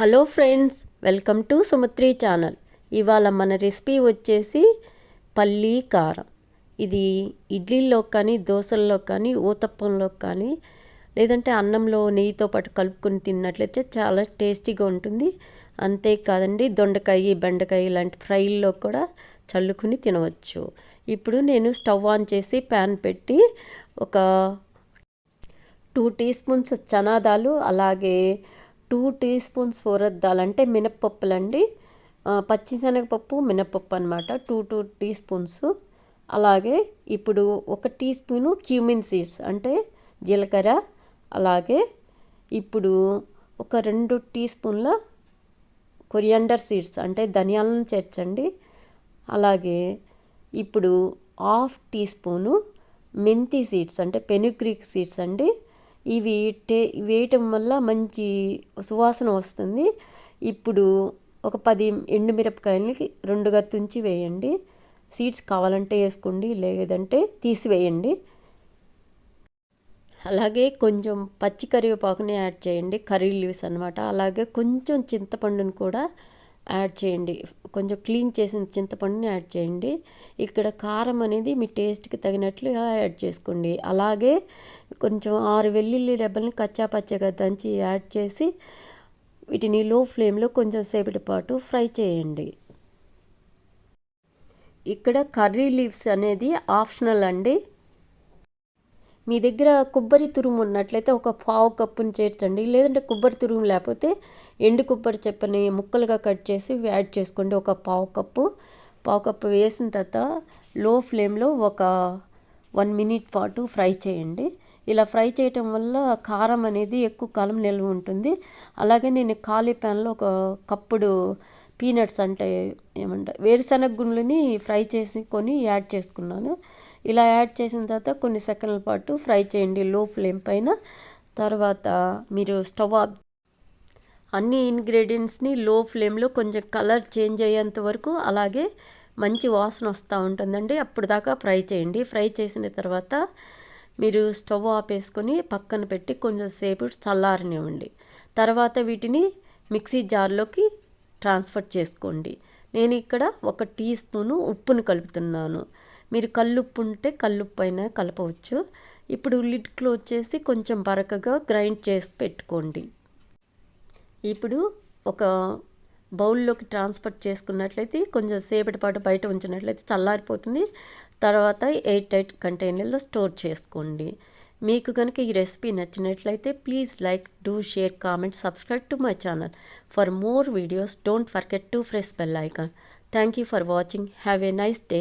Hello friends welcome to Sumathri channel. ఇవాళ మన recipe వచ్చేసి పల్లీ కారం. ఇది ఇడ్లీలో కానీ దోశల్లో కానీ ఊతప్పంలో కానీ లేదంటే అన్నంలో నెయ్యితో పాటు కలుపుకొని తిన్నట్లయితే చాలా టేస్టీగా ఉంటుంది. అంతేకాదండి దొండకాయ బెండకాయ ఇలాంటి ఫ్రైల్లో కూడా చల్లుకుని తినవచ్చు. ఇప్పుడు నేను స్టవ్ ఆన్ చేసి ప్యాన్ పెట్టి ఒక టూ టీ స్పూన్స్ చనాదాలు అలాగే టూ టీ స్పూన్స్ ఊరద్దాలు అంటే మినప్పప్పులండి. పచ్చిశనగపప్పు మినప్పప్పు అనమాట టూ టూ టీ స్పూన్స్. అలాగే ఇప్పుడు ఒక టీ స్పూను క్యూమిన్ సీడ్స్ అంటే జీలకర్ర. అలాగే ఇప్పుడు ఒక రెండు టీ స్పూన్ల కొరియాండర్ సీడ్స్ అంటే ధనియాలను చేర్చండి. అలాగే ఇప్పుడు హాఫ్ టీ స్పూను మెంతి సీడ్స్ అంటే పెనుగ్రీక్ సీడ్స్ అండి. ఇవి టే వేయటం వల్ల మంచి సువాసన వస్తుంది. ఇప్పుడు ఒక పది ఎండుమిరపకాయలకి రెండుగా తుంచి వేయండి. సీడ్స్ కావాలంటే వేసుకోండి లేదంటే తీసివేయండి. అలాగే కొంచెం పచ్చి కరివేపాకుని యాడ్ చేయండి కర్రీ లీవ్స్ అనమాట అలాగే కొంచెం చింతపండుని కూడా యాడ్ చేయండి. కొంచెం క్లీన్ చేసిన చింతపండుని యాడ్ చేయండి. ఇక్కడ కారం అనేది మీ టేస్ట్కి తగినట్లుగా యాడ్ చేసుకోండి. అలాగే కొంచెం ఆరు వెల్లుల్లి రెబ్బల్ని కచ్చాపచ్చగా దంచి యాడ్ చేసి వీటిని లో ఫ్లేమ్లో కొంచెం సేపటి పాటు ఫ్రై చేయండి. ఇక్కడ కర్రీ లీవ్స్ అనేది ఆప్షనల్ అండి. మీ దగ్గర కొబ్బరి తురుము ఉన్నట్లయితే ఒక పావు కప్పును చేర్చండి. లేదంటే కొబ్బరి తురుము లేకపోతే ఎండు కొబ్బరి చెప్పని ముక్కలుగా కట్ చేసి యాడ్ చేసుకోండి. ఒక పావు కప్పు. పావు కప్పు వేసిన తర్వాత లో ఫ్లేమ్లో ఒక వన్ మినిట్ పాటు ఫ్రై చేయండి. ఇలా ఫ్రై చేయటం వల్ల కారం అనేది ఎక్కువ కాలం నిల్వ ఉంటుంది. అలాగే నేను ఖాళీ ప్యాన్లో ఒక కప్పుడు పీనట్స్ అంటే ఏమంటారు వేరుశనగ గుండ్లని ఫ్రై చేసి కొని యాడ్ చేసుకున్నాను. ఇలా యాడ్ చేసిన తర్వాత కొన్ని సెకండ్ల పాటు ఫ్రై చేయండి లో ఫ్లేమ్ పైన. తర్వాత మీరు స్టవ్ ఆఫ్ అన్ని ఇంగ్రీడియంట్స్ని లో ఫ్లేమ్లో కొంచెం కలర్ చేంజ్ అయ్యేంత వరకు అలాగే మంచి వాసన వస్తూ ఉంటుందండి. అప్పుడు దాకా ఫ్రై చేయండి. ఫ్రై చేసిన తర్వాత మీరు స్టవ్ ఆపేసుకొని పక్కన పెట్టి కొంచెం సేపు చల్లారనివ్వండి. తర్వాత వీటిని మిక్సీ జార్లోకి ట్రాన్స్ఫర్ చేసుకోండి. నేను ఇక్కడ ఒక టీ స్పూను ఉప్పును కలుపుతున్నాను. మీరు కల్లుప్పు ఉంటే కల్లుప్పు అయినా కలపవచ్చు. ఇప్పుడు లిడ్ క్లోజ్ చేసి కొంచెం బరకగా గ్రైండ్ చేసి పెట్టుకోండి. ఇప్పుడు ఒక బౌల్లోకి ట్రాన్స్ఫర్ చేసుకున్నట్లయితే కొంచెం సేపటి పాటు బయట ఉంచినట్లయితే చల్లారిపోతుంది. తర్వాత ఎయిట్ ఎయిట్ కంటైనర్లో స్టోర్ చేసుకోండి. మీకు కనుక ఈ రెసిపీ నచ్చినట్లయితే please like do share comment subscribe to my channel. For more videos don't forget to press bell icon. Thank you for watching. Have a nice day.